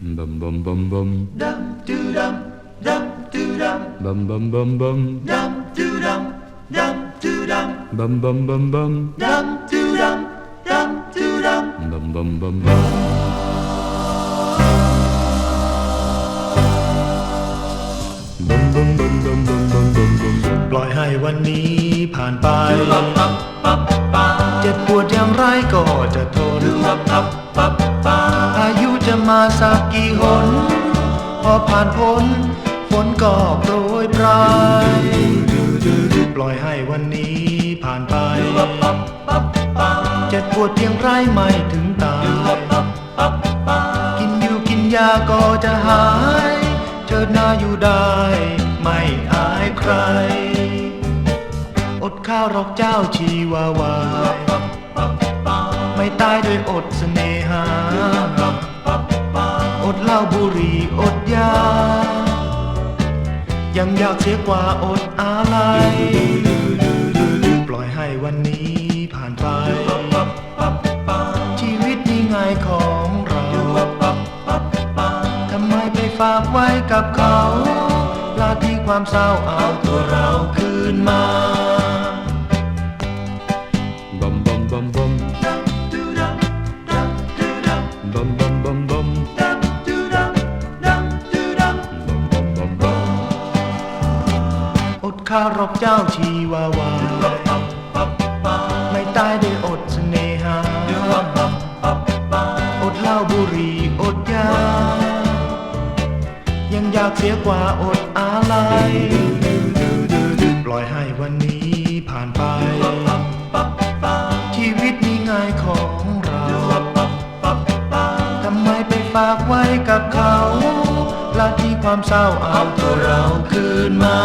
bum bum bum bum dum doo dum dum doo dum bum bum bum bum dum doo dum dum doo dum bum bum bum bum dum doo dum dum doo dum bum bum bum bum ปล่อยให้วันนี้ผ่านไป เจ็บปวดอย่างไรก็จะทน มาสักกี่หน พอผ่านพ้นฝนก็โปรยปลายปล่อยให้วันนี้ผ่านไป เจ็บปวดเพียงไรไม่ถึงตายกินอยู่กินยาก็จะหายเชิดหน้าอยู่ได้ ไม่อายใคร อดข้าวหรอกเจ้าชีวาวายไม่ตายด้วยอดเสน่หา เหล้าบุหรี่อดยา ยังอยากเสียกว่าอดอะไรปล่อยให้วันนี้ผ่านไป ชีวิตนี่ไงของเรา ทำไมไปฝากไว้กับเขา ลาที่ความเศร้าเอาตัวเราคืนมาบัมบัมบัมบัม doo dum dum doo dum บัมบัมบัมบัม ข้ารอกเจ้าชีวาวาไม่ตายได้อดเสน่หา อดเหล้าบุหรี่อดยา ยังอยากเสียกว่าอดอะไรปล่อยให้วันนี้ผ่านไป ชีวิตนี้ง่ายของเรา ทำไมไปฝากไว้กับเขา ที่ความเศร้าเอาตัวเราคืนมา